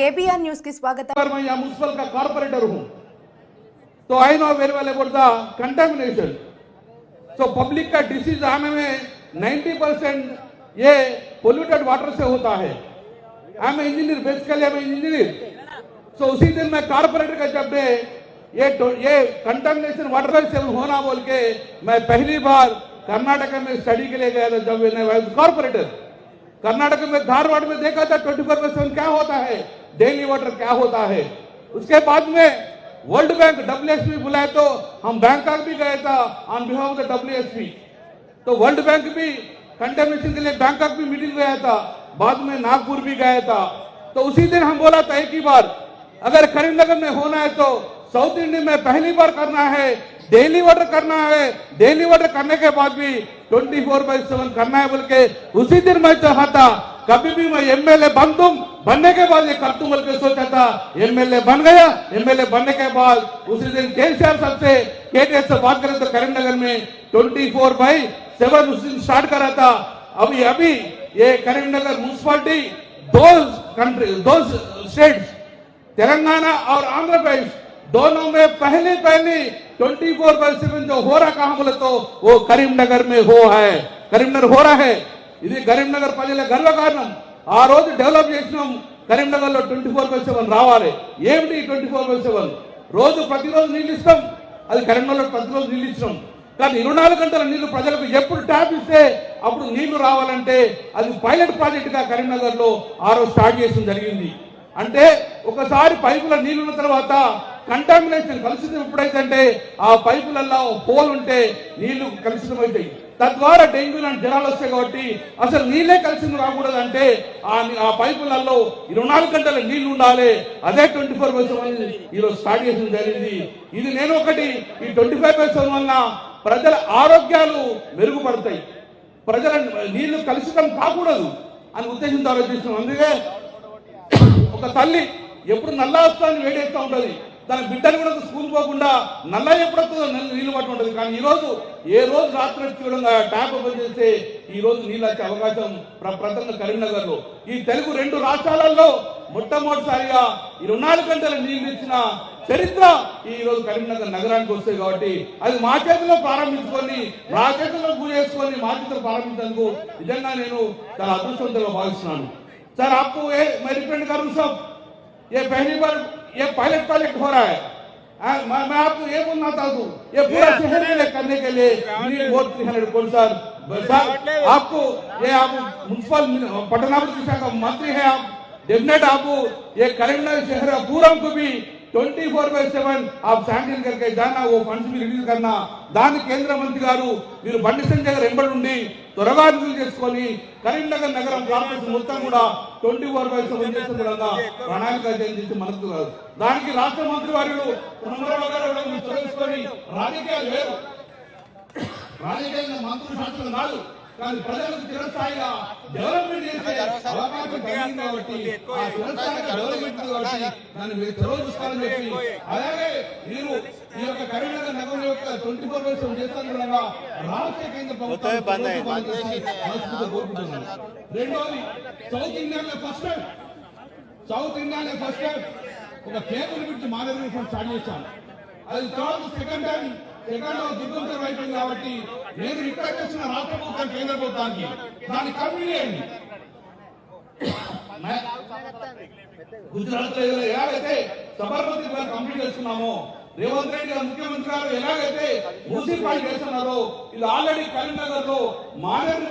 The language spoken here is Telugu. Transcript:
కేబీఆర్ న్యూస్ కి స్వాగతం अगर मैं यहाँ म्यूनसिपल का कॉर्पोरेटर हूँ तो I know very well about the contamination so public का डिसीज आने में 90 परसेंट ये पोल्यूटेड वाटर से होता है I am engineer basically I am engineer so उसी दिन मैं कॉर्पोरेटर का जब मैं ये तो- ये कंटेमिनेशन वाटर से होना बोल के मैं पहली बार कर्नाटक में स्टडी के लिए गया था जब मैं कॉर्पोरेटर कर्नाटक में धारवाड़ में देखा था ट्वेंटी फोर सेवन क्या होता है डेली वाटर क्या होता है? उसके बाद में वर्ल्ड बैंक डब्ल्यू बुलाए तो हम बैंकॉक भी गए था ऑन बिहाफ द डब्ल्यू तो वर्ल्ड बैंक भी कंटेमिनेशन के लिए बैंकॉक भी मीटिंग गया था, बाद में नागपुर भी गया था। तो उसी दिन हम बोला था, एक ही बार, अगर करीमनगर में होना है तो साउथ इंडिया में पहली बार करना है डेली वाटर करना है। डेली वाटर करने के बाद भी 24 फोर बाई सेवन करना है बोल के उसी दिन मैं चाहता कभी भी मैं एमएलए बन दूँ बनने के बाद ये कर दूँ बल्कि सोचा था एमएलए बन गया। एमएलए बनने के बाद उसी दिन केसीआर साहब से केटीएस से बात करें तो करीमनगर में ट्वेंटी फोर बाई सेवन उस दिन स्टार्ट करा था। अभी अभी ये करीमनगर म्यूनसिपालिटी दो कंट्री दो स्टेट तेलंगाना और आंध्र प्रदेश दोनों में पहली पहली ट्वेंटी फोर बाई सेवन जो हो रहा काम बोले तो वो करीमनगर में हो है। करीमनगर हो रहा है। ఇది కరీంనగర్ ప్రజల గర్వకారణం ఆ రోజు డెవలప్ చేసినాం. కరీంనగర్లో ట్వంటీ ఫోర్ బై సెవెన్ రావాలి. ఏమిటి ట్వంటీ ఫోర్ బై సెవెన్? రోజు ప్రతిరోజు నీళ్ళు ఇస్తాం. అది కరీంనగర్లో ప్రతిరోజు నీళ్ళు ఇచ్చినాం. కానీ ఇరవై నాలుగు గంటల నీళ్ళు ప్రజలకు ఎప్పుడు ట్యాప్ ఇస్తే అప్పుడు నీళ్ళు రావాలంటే అది పైలట్ ప్రాజెక్టుగా కరీంనగర్లో కరీంనగర్లో ఆ రోజు స్టార్ట్ చేయడం జరిగింది. అంటే ఒకసారి పైపుల నీళ్ళున్న తర్వాత కంటామినేషన్ కలుషితం ఎప్పుడైతే అంటే ఆ పైపులలో పోల్ ఉంటే నీళ్ళు కలుషితం అవుతాయి తద్వారా డెంగ్యూ లాంటి జ్వరాలు వస్తాయి కాబట్టి అసలు నీళ్ళే కలుషితం రాకూడదు అంటే ఆ ఆ పైపులలో ఇరవై నాలుగు గంటల నీళ్ళు ఉండాలి. అదే ట్వంటీ ఫోర్ బై సెవెన్ ఈరోజు స్టార్ట్ చేసిన జరిగింది. ఇది నేను ఒకటి. ఈ ట్వంటీ ఫైవ్ బై సెవెన్ వలన ప్రజల ఆరోగ్యాలు మెరుగుపడతాయి. ప్రజల నీళ్ళు కలుషితం కాకూడదు అని ఉద్దేశంతో ఆలోచిస్తున్నాం. అందుకే ఒక తల్లి ఎప్పుడు నల్లా వస్తా అని వేడేస్తూ ఉంటుంది. తన బిడ్డలు కూడా స్కూల్ పోకుండా నల్ల ఎప్పుడొస్తుందో నీళ్ళు పట్టి ఉంటుంది. కానీ రోజు ఏ రోజు రాత్రి చూడం ట్యాప్ ఓపెన్ చేస్తే ఈ రోజు నీళ్ళు వచ్చే అవకాశం ప్రతంగా కరీంనగర్లో. ఈ తెలుగు రెండు రాష్ట్రాలలో మొట్టమొదటిసారిగా ఇరవై నాలుగు గంటల నీళ్ళు ఇచ్చిన చరిత్ర ఈ రోజు కరీంనగర్ నగరానికి వస్తాయి కాబట్టి అది మా చేతిలో ప్రారంభించుకొని మా చేతిలో పూజ చేసుకొని మా చేతిలో ప్రారంభించేందుకు నిజంగా నేను చాలా అదృష్టవంతంగా భావిస్తున్నాను. సార్ అప్పు ఏ మరి డిపెండ్ కరు సాబ్ ఏ పహలీ బార్ ये पायलट पायलट हो रहा है। आ, मैं, मैं आपको ये बोलना चाहता हूँ ये पूरा शहर में करने के लिए सर। आपको ये आप म्यूनसिपल पटनापुर शाखा मंत्री है आप। डेफिनेट आपको ये करीमनगर शहर पूरा को भी twenty four by seven of sanction కరికే దాన్ని ఓ ఫండ్స్ రిలీజ్ కన్నా దాన్ని కేంద్ర మంత్రి గారు మీరు బండి సంజయ్ గారు ఎంబడి ఉండి త్వరగా రిలీజ్ చేసుకొని కరీంనగర్ నగరం కార్పొరేషన్ మొత్తం కూడా ట్వంటీ ఫోర్ బై సెవెన్ చేస్తున్న ప్రణాళిక చేసి మనసు కాదు. దానికి రాష్ట్ర మంత్రి వారు రాజకీయాలు వేరు. రాజకీయాలు మంత్రులు శాస్త్రం కాదు. కానీ ప్రజలకు చిరస్థాయిగా డెవలప్మెంట్ చేసే అవకాశం కలిగింది కాబట్టి ఆ చిరస్థాయిగా డెవలప్మెంట్ కాబట్టి దాన్ని మీరు చొరవ చూసుకోవాలని చెప్పి అలాగే మీరు ఈ యొక్క కరీంనగర్ నగరం యొక్క ట్వంటీ ఫోర్ బై సెవెన్ చేస్తాను కూడా రాష్ట్ర కేంద్ర ప్రభుత్వం కోరుకుంటున్నాను. రెండోది సౌత్ ఇండియాలో ఫస్ట్ టైం సౌత్ ఇండియాలో ఫస్ట్ టైం ఒక కేబుల్ గురించి మాధవి స్టార్ట్ చేశాను. అది తర్వాత సెకండ్ టైం సెకండ్ దిగ్గంతరం అయిపోయింది కాబట్టి నేను రిక్వెస్ట్ చేసిన రాష్ట్ర ప్రభుత్వం కేంద్ర ప్రభుత్వానికి దాన్ని కంప్లీట్ గుజరాత్లో ఎలాగైతే సబర్మతి కంప్లీట్ చేస్తున్నామో రేవంత్ రెడ్డి గారు ముఖ్యమంత్రి గారు ఎలాగైతే మున్సిపాలిటీ చేస్తున్నారో ఇది ఆల్రెడీ కరీంనగర్లో మానేరు